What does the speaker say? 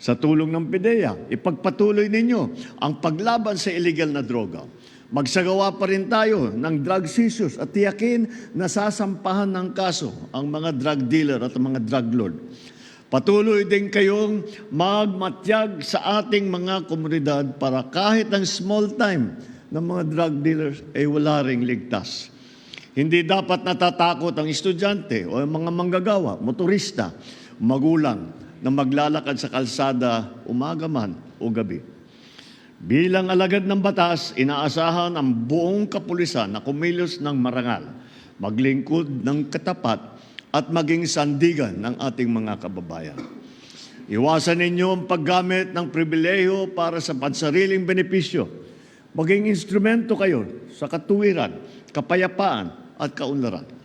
Sa tulong ng PIDEA, ipagpatuloy ninyo ang paglaban sa illegal na droga. Magsagawa pa rin tayo ng drug seizures at tiyakin na sasampahan ng kaso ang mga drug dealer at mga drug lord. Patuloy din kayong magmatyag sa ating mga komunidad para kahit ang small time ng mga drug dealers ay wala ring ligtas. Hindi dapat natatakot ang estudyante o ang mga manggagawa, motorista, magulang na maglalakad sa kalsada umaga man o gabi. Bilang alagad ng batas, inaasahan ang buong kapulisan na kumilos ng marangal, maglingkod ng katapat at maging sandigan ng ating mga kababayan. Iwasan ninyo ang paggamit ng pribileyo para sa pansariling benepisyo. Maging instrumento kayo sa katuwiran, kapayapaan at kaunlaran.